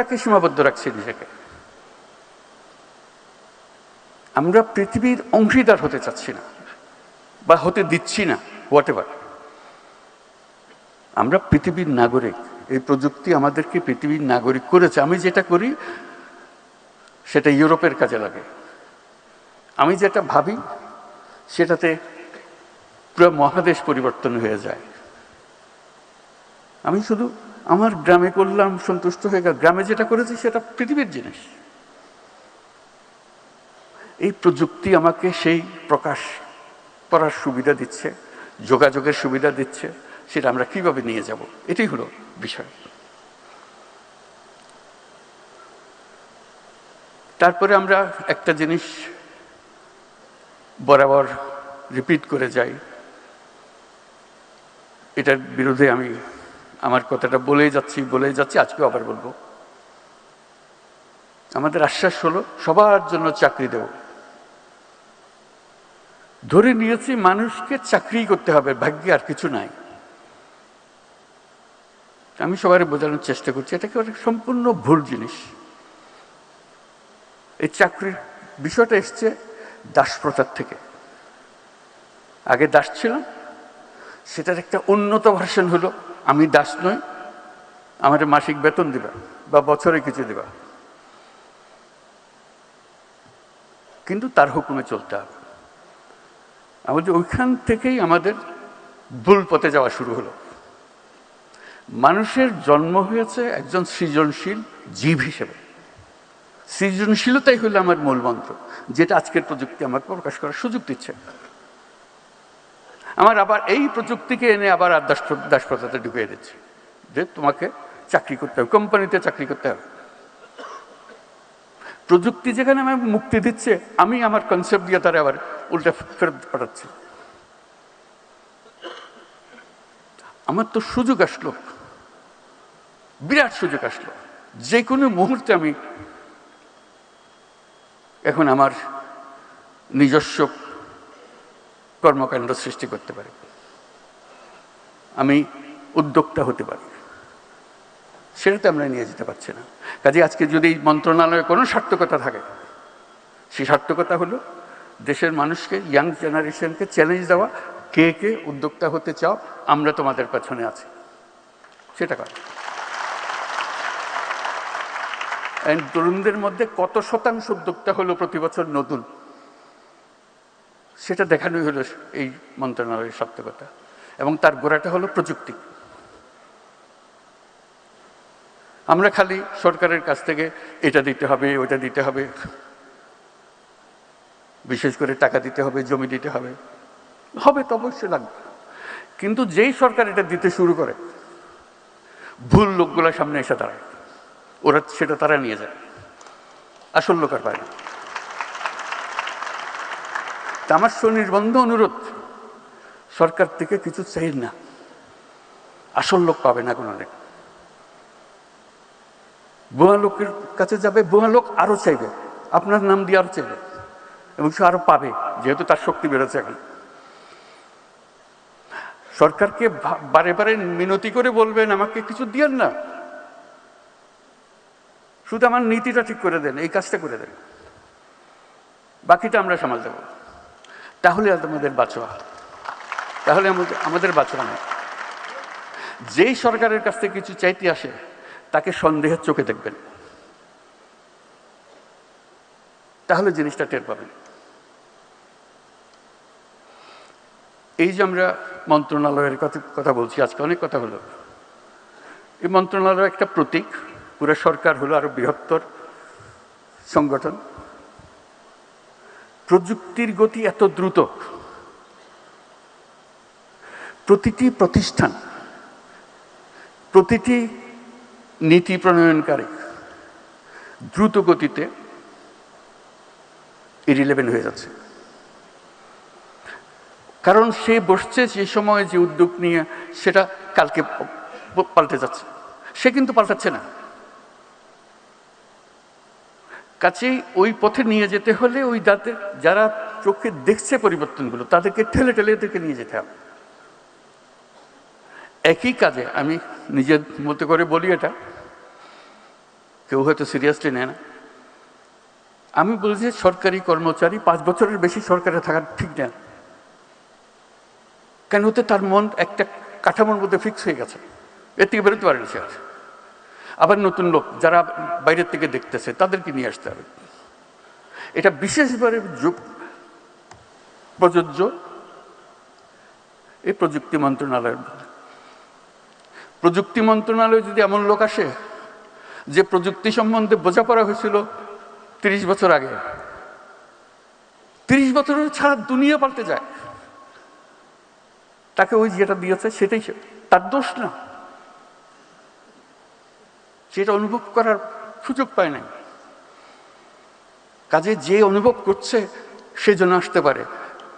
দেশটাকে সীমাবদ্ধ রাখছি নিজেকে। আমরা পৃথিবীর অংশীদার হতে চাচ্ছি না, বা হতে দিচ্ছি না হোয়াট এভার আমরা পৃথিবীর নাগরিক, এই প্রযুক্তি আমাদেরকে পৃথিবীর নাগরিক করেছে। আমি যেটা করি, সেটা ইউরোপের কাজে লাগে। আমি যেটা ভাবি, সেটাতে পুরো মহাদেশ পরিবর্তন হয়ে যায়। আমি শুধু আমার গ্রামে করলাম, সন্তুষ্ট হয়ে গেল গ্রামে যেটা করেছি সেটা পৃথিবীর জিনিস। এই প্রযুক্তি আমাকে সেই প্রকাশ করার সুবিধা দিচ্ছে, যোগাযোগের সুবিধা দিচ্ছে, সেটা আমরা কীভাবে নিয়ে যাব? এটাই হলো বিষয়। তারপরে আমরা একটা জিনিস বরাবর রিপিট করে যাই। এটার বিরুদ্ধে আমি আমার কথাটা বলেই যাচ্ছি বলেই যাচ্ছি, আজকেও আবার বলব। আমাদের আশ্বাস হলো, সবার জন্য চাকরি দেব। ধরে নিয়েছি মানুষকে চাকরি করতে হবে, ভাগ্যে আর কিছু নাই। আমি সবাই বোঝানোর চেষ্টা করছি, এটাকে অনেক সম্পূর্ণ ভুল জিনিস। এই চাকরির বিষয়টা এসছে দাসপ্রথার থেকে। আগে দাস ছিলাম, সেটার একটা উন্নত ভার্সন হলো আমি দাস নই, আমার মাসিক বেতন দিবা বা বছরে কিছু দিবা। কিন্তু তার হুকুমে চলতে হবে। আমাদের ওইখান থেকেই আমাদের ভুল পথে যাওয়া শুরু হলো। মানুষের জন্ম হয়েছে একজন সৃজনশীল জীব হিসেবে। সৃজনশীলতাই হলো আমার মূল মন্ত্র, যেটা আজকের প্রযুক্তি আমাকে প্রকাশ করার সুযোগ দিচ্ছে। আমার আবার এই প্রযুক্তিকে এনে আবার আর দাস দাসপ্রথাতে ঢুকিয়ে দিচ্ছে। যে তোমাকে চাকরি করতে হবে, কোম্পানিতে চাকরি করতে হবে। প্রযুক্তি যেখানে আমাকে মুক্তি দিচ্ছে, আমি আমার কনসেপ্ট দিয়ে তারা আবার উল্টা ফেরত পাঠাচ্ছি। আমার তো সুযোগ আসলো। বিরাট সুযোগ আসলো। যে কোনো মুহূর্তে আমি এখন আমার নিজস্ব কর্মকাণ্ড সৃষ্টি করতে পারি। আমি উদ্যোক্তা হতে পারি। সেটাতে আমরা নিয়ে যেতে পারছি না। কাজে আজকে যদি মন্ত্রণালয়ে কোনো সার্থকতা থাকে, সেই সার্থকতা হলো দেশের মানুষকে ইয়াং জেনারেশনকে চ্যালেঞ্জ দেওয়া, কে কে উদ্যোক্তা হতে চাও, আমরা তোমাদের পেছনে আছি। সেটা And তরুণদের মধ্যে কত শতাংশ উদ্যোক্তা হলো প্রতি বছর নতুন? সেটা দেখানোই হলো এই মন্ত্রণালয়ের সার্থকতা এবং তার গোড়াটা হলো প্রযুক্তি। আমরা খালি সরকারের কাছ থেকে এটা দিতে হবে ওটা দিতে হবে। বিশেষ করে টাকা দিতে হবে, জমি দিতে হবে। হবে তো অবশ্যই লাগবে। কিন্তু যেই সরকার এটা দিতে শুরু করে, ভুল লোকগুলোর সামনে এসে দাঁড়ায়। ওরা সেটা তারা নিয়ে যায়। আসল লোক আর আমার সুনির্বন্ধ অনুরোধ। সরকার থেকে কিছু চাই না। আসল লোক পাবে না কোনো বুয়া লোকের কাছে যাবে বুয়া লোক আরও চাইবে। আপনার নাম দিয়ে আরও চাইবে। এবং সে আরও পাবে, যেহেতু তার শক্তি বেড়েছে এখন। সরকারকে বারে বারে মিনতি করে বলবেন, আমাকে কিছু দিয়েন না। শুধু আমার নীতিটা ঠিক করে দেন, এই কাজটা করে দেন। বাকিটা আমরা সামাল দেব। তাহলে আমাদের বাঁচোয়া তাহলে আমাদের বাঁচোয়া নেই যেই সরকারের কাছ থেকে কিছু চাইতে আসে, তাকে সন্দেহের চোখে দেখবেন। তাহলে জিনিসটা টের পাবেন। এই যে আমরা মন্ত্রণালয়ের কথা কথা বলছি, আজকে অনেক কথা হলো। এই মন্ত্রণালয় একটা প্রতীক। পুরো সরকার হলো আরও বৃহত্তর সংগঠন। প্রযুক্তির গতি এত দ্রুত? প্রতিটি প্রতিষ্ঠান, প্রতিটি নীতি প্রণয়নকারী দ্রুত গতিতে ইরিলেভেন হয়ে যাচ্ছে। কারণ সে বসছে যে সময় যে উদ্যোগ নিয়ে সেটা কালকে পাল্টে যাচ্ছে। সে কিন্তু পাল্টাচ্ছে না। কাছেই ওই পথে নিয়ে যেতে হলে ওই যাদের যারা চোখে দেখছে পরিবর্তনগুলো, তাদেরকে ঠেলে ঠেলে এদেরকে নিয়ে যেতে হবে। একই কাজে আমি নিজের মতো করে বলি এটা, কেউ হয়তো সিরিয়াসলি নেয় না। আমি বলছি যে সরকারি কর্মচারী পাঁচ বছরের বেশি সরকারে থাকার ঠিক না কেন হতে তার মন একটা কাঠামোর মধ্যে ফিক্স হয়ে গেছে। এর থেকে বেরোতে পারেন সে আর আবার নতুন লোক যারা বাইরের থেকে দেখতেছে, তাদেরকে নিয়ে আসতে হবে। এটা বিশেষভাবে প্রযোজ্য এই প্রযুক্তি মন্ত্রণালয়ের। প্রযুক্তি মন্ত্রণালয়ে যদি এমন লোক আসে, যে প্রযুক্তি সম্বন্ধে বোঝাপড়া হয়েছিল তিরিশ বছর আগে, তিরিশ বছরের ছাড়া দুনিয়া পাল্টে যায়। তাকে ওই যেটা দিয়েছে সেটাই তার দোষ না। সেটা অনুভব করার সুযোগ পায় নাই। কাজে যে অনুভব করছে, সে যেন আসতে পারে।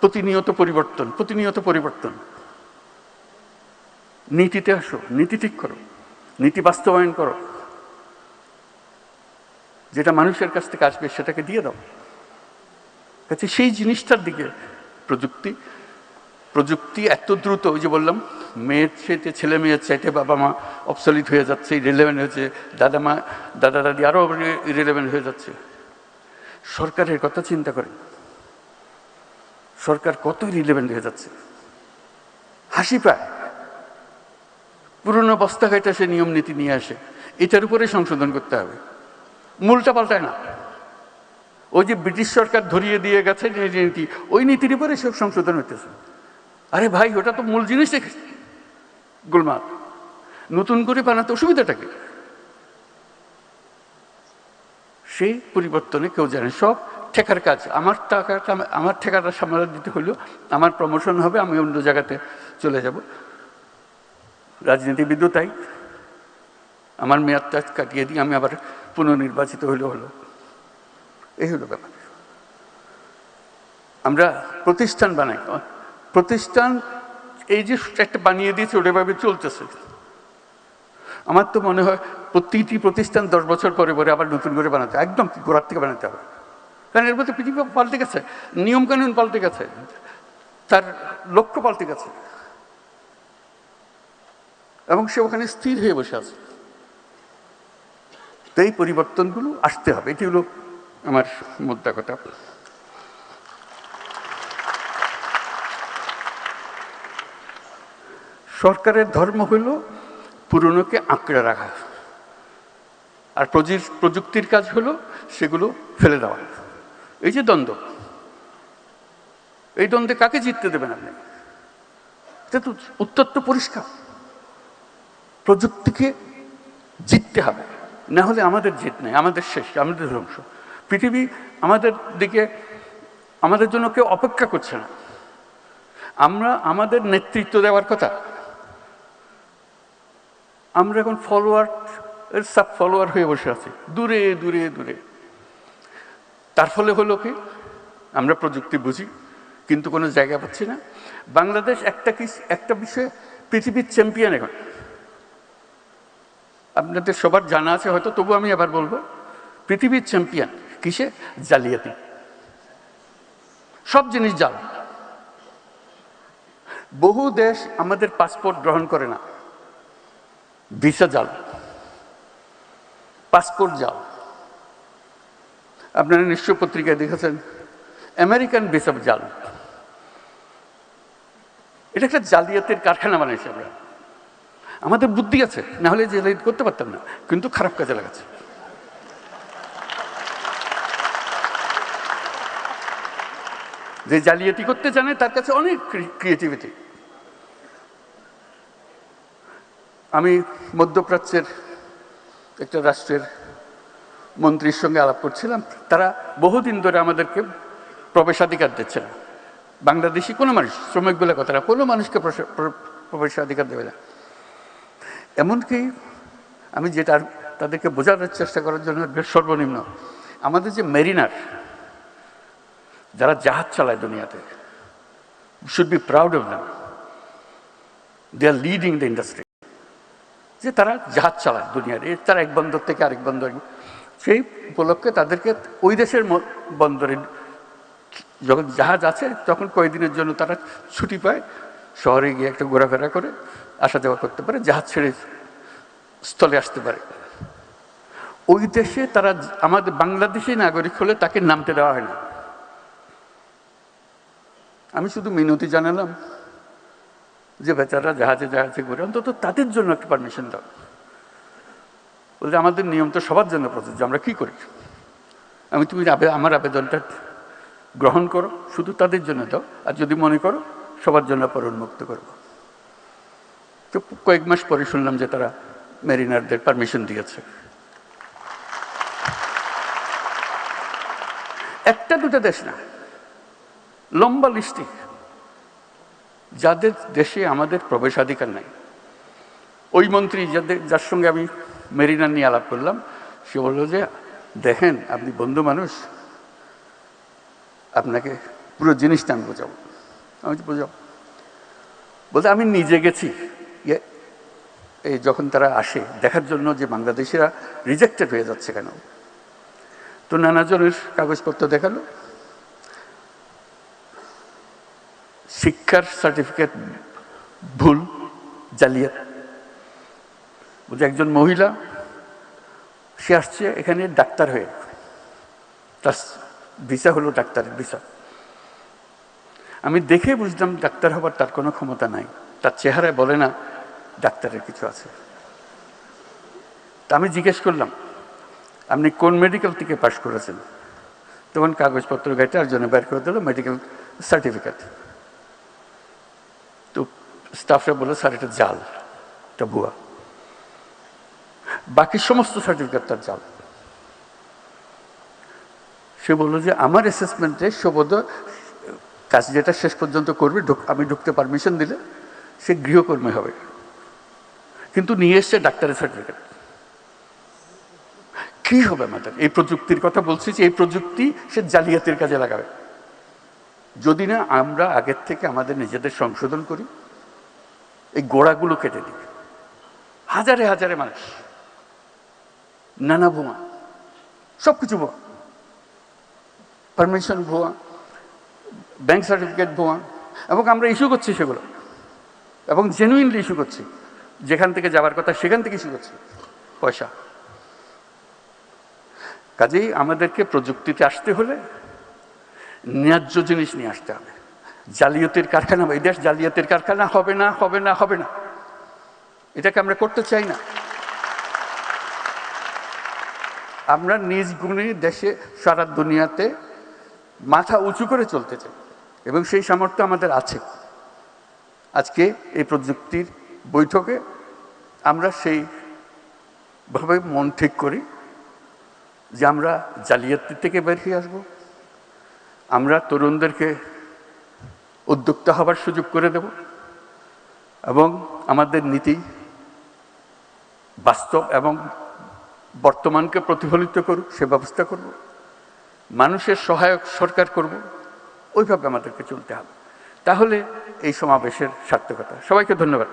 প্রতিনিয়ত পরিবর্তন প্রতিনিয়ত পরিবর্তন। নীতিতে আসো, নীতি ঠিক করো, নীতি বাস্তবায়ন করো। যেটা মানুষের কাছ থেকে আসবে, সেটাকে দিয়ে দাও। কাছে সেই জিনিসটার দিকে প্রযুক্তি প্রযুক্তি এত দ্রুত, ওই যে বললাম মেয়ের চাইতে ছেলে মেয়ের চাইতে বাবা মা অবসলিট হয়ে যাচ্ছে রিলেভেন্ট হয়েছে, দাদা মা দাদা দাদি আরও রিলেভেন্ট হয়ে যাচ্ছে। সরকারের কথা চিন্তা করেন। সরকার কত রিলেভেন্ট হয়ে যাচ্ছে। হাসি পায়। পুরনো বস্তা কাটা সে নিয়ম নীতি নিয়ে আসে। এটার উপরে সংশোধন করতে হবে। মূলটা পাল্টায় না। ওই যে ব্রিটিশ সরকার ধরিয়ে দিয়ে গেছে নীতি, ওই নীতির উপরে সব সংশোধন হইতেছে। আরে ভাই, ওটা তো মূল জিনিস দেখে গোলমাল, নতুন করে বানাতে অসুবিধাটা কি? সেই পরিবর্তনে কেউ জানে, সব ঠেকার কাজ, আমার টাকাটা আমার ঠেকাটা সামাল দিতে হলো আমার প্রমোশন হবে, আমি অন্য জায়গাতে চলে যাব। রাজনীতিবিদও তাই আমার মেয়াদটা কাটিয়ে দিই আমি আবার পুনর্নির্বাচিত হইলে হলো। এই হলো ব্যাপার। আমরা প্রতিষ্ঠান বানাই, প্রতিষ্ঠান এই যে একটা বানিয়ে দিয়েছে ওটাভাবে চলতেছে। আমার তো মনে হয় প্রতিটি প্রতিষ্ঠান দশ বছর পরে পরে আবার নতুন করে বানাতে। একদম গোড়ার থেকে বানাতে হবে। কারণ এর মধ্যে পৃথিবী পাল্টে গেছে, নিয়মকানুন পাল্টে গেছে, তার লক্ষ্য পাল্টে গেছে। এবং সে ওখানে স্থির হয়ে বসে আছে। তো এই পরিবর্তনগুলো আসতে হবে। এটি হলো আমার মুদ্রা কথা। সরকারের ধর্ম হল পুরনোকে আঁকড়ে রাখা। আর প্রযু- প্রযুক্তির কাজ হলো সেগুলো ফেলে দেওয়া। এই যে দ্বন্দ্ব, এই দ্বন্দ্বে কাকে জিততে দেবেন আপনি? তো উত্তর তো পরিষ্কার। প্রযুক্তিকে জিততে হবে, না হলে আমাদের জিত নেই, আমাদের শেষ, আমাদের ধ্বংস। পৃথিবী আমাদের দিকে, আমাদের জন্য কেউ অপেক্ষা করছে না। আমরা আমাদের নেতৃত্ব দেওয়ার কথা আমরা এখন ফলোয়ার এর সাব ফলোয়ার হয়ে বসে আছি। দূরে দূরে দূরে। তার ফলে হলো কি? আমরা প্রযুক্তি বুঝি, কিন্তু কোনো জায়গা পাচ্ছি না। বাংলাদেশ একটা কি, একটা বিষয়ে পৃথিবীর চ্যাম্পিয়ন এখন। আপনাদের সবার জানা আছে, হয়তো তবু আমি আবার বলব, পৃথিবীর চ্যাম্পিয়ন কিসে? জালিয়াতি। সব জিনিস জাল। বহু দেশ আমাদের পাসপোর্ট গ্রহণ করে না। ভিসা জাল পাসপোর্ট জাল আপনারা নিশ্চয় পত্রিকায় দেখেছেন, আমেরিকান ভিসা জাল এটা একটা জালিয়াতের কারখানা বানাইছে আমরা। আমাদের বুদ্ধি আছে, না হলে জালিয়াত করতে পারতাম না, কিন্তু খারাপ কাজে লাগাচ্ছে। যে জালিয়াতি করতে জানে, তার কাছে অনেক ক্রিয়েটিভিটি। আমি মধ্যপ্রাচ্যের একটা রাষ্ট্রের মন্ত্রীর সঙ্গে আলাপ করছিলাম। তারা বহুদিন ধরে আমাদেরকে প্রবেশাধিকার দিচ্ছে না। বাংলাদেশি কোনো মানুষ, শ্রমিক বলে কথা না, কোনো মানুষকে প্রবেশাধিকার দেবে না। এমনকি আমি যেটা তাদেরকে বোঝানোর চেষ্টা করার জন্য বেশ সর্বনিম্ন, আমাদের যে মেরিনার, যারা জাহাজ চালায় দুনিয়াতে should be proud of them they are leading the industry যে তারা জাহাজ চালায় দুনিয়ার। এর তারা এক বন্দর থেকে আরেক বন্দর সেই উপলক্ষে তাদেরকে ওই দেশের বন্দরে যখন জাহাজ আছে, তখন কয়েকদিনের জন্য তারা ছুটি পায়, শহরে গিয়ে একটা ঘোরাফেরা করে, আসা যাওয়া করতে পারে, জাহাজ ছেড়ে স্থলে আসতে পারে। ওই দেশে তারা আমাদের বাংলাদেশি নাগরিক হলে তাকে নামতে দেওয়া হয় না। আমি শুধু মিনতি জানালাম। যে বেচারা জাহাজে জাহাজে ঘুরে, অন্তত তাদের জন্য একটা পারমিশন দাও। বলতে আমাদের নিয়ম তো সবার জন্য প্রযোজ্য, আমরা কি করি? আমি, তুমি আমার আবেদনটা গ্রহণ করো, শুধু তাদের জন্য দাও, আর যদি মনে করো, সবার জন্য পর উন্মুক্ত করব তো কয়েক মাস পরে শুনলাম যে তারা মেরিনারদের পারমিশন দিয়েছে। একটা দুটো দেশ না, লম্বা লিস্টি যাদের দেশে আমাদের প্রবেশাধিকার নাই। ওই মন্ত্রী যাদের, যার সঙ্গে আমি মেরিনার নিয়ে আলাপ করলাম, সে বলল যে, দেখেন, আপনি বন্ধু মানুষ। আপনাকে পুরো জিনিসটা আমি বোঝাবো। আমি বোঝাও। বলতে আমি নিজে গেছি। এই যখন তারা আসে, দেখার জন্য যে বাংলাদেশিরা রিজেক্টেড হয়ে যাচ্ছে কেন? তো নানাজনের কাগজপত্র দেখাল। শিক্ষার সার্টিফিকেট ভুল, জালিয়াত। বলছে, একজন মহিলা, সে আসছে এখানে ডাক্তার হয়ে। তার ভিসা হলো ডাক্তারের ভিসা। আমি দেখে বুঝলাম ডাক্তার হবার তার কোনো ক্ষমতা নাই। তার চেহারায় বলে না, ডাক্তারের কিছু আছে। তা আমি জিজ্ঞেস করলাম, আপনি কোন মেডিকেল থেকে পাশ করেছেন? তখন কাগজপত্র ঘাটে আর জন্য বের করে দিল মেডিকেল সার্টিফিকেট স্টাফরা বলল স্যার এটা জাল, এটা ভুয়া। বাকি সমস্ত সার্টিফিকেট তার জাল। সে বলল যে, আমার অ্যাসেসমেন্টে সবোধ, কাজ যেটা শেষ পর্যন্ত করবে আমি ঢুকতে পারমিশন দিলে সে গৃহকর্মী হবে। কিন্তু নিয়ে এসছে ডাক্তারের সার্টিফিকেট কি হবে আমাদের এই প্রযুক্তির কথা বলছি যে, এই প্রযুক্তি সে জালিয়াতির কাজে লাগাবে। যদি না, আমরা আগের থেকে আমাদের নিজেদের সংশোধন করি এই গোড়াগুলো কেটে দিই হাজারে হাজারে মানুষ, নানা বোমা সব কিছু ভুয়া পারমিশন ভুয়া ব্যাংক সার্টিফিকেট ভুয়া এবং আমরা ইস্যু করছি সেগুলো। এবং জেনুইনলি ইস্যু করছি। যেখান থেকে যাওয়ার কথা সেখান থেকে ইস্যু করছি, পয়সা। কাজেই আমাদেরকে প্রযুক্তিতে আসতে হলে ন্যায্য জিনিস নিয়ে আসতে হবে। জালিয়াতির কারখানা, এই দেশ জালিয়াতির কারখানা হবে না হবে না হবে না। এটাকে আমরা করতে চাই না। আমরা নিজ গুণে দেশে, সারা দুনিয়াতে মাথা উঁচু করে চলতে চাই। এবং সেই সামর্থ্য আমাদের আছে। আজকে এই প্রযুক্তির বৈঠকে আমরা সেইভাবে মন ঠিক করি যে আমরা জালিয়াতি থেকে বের হয়ে আসব। আমরা তরুণদেরকে উদ্যোক্তা হবার সুযোগ করে দেব। এবং আমাদের নীতি বাস্তব এবং বর্তমানকে প্রতিফলিত করুক, সে ব্যবস্থা করব। মানুষের সহায়ক সরকার করব, ওইভাবে আমাদেরকে চলতে হবে। তাহলে এই সমাবেশের সার্থকতা। সবাইকে ধন্যবাদ।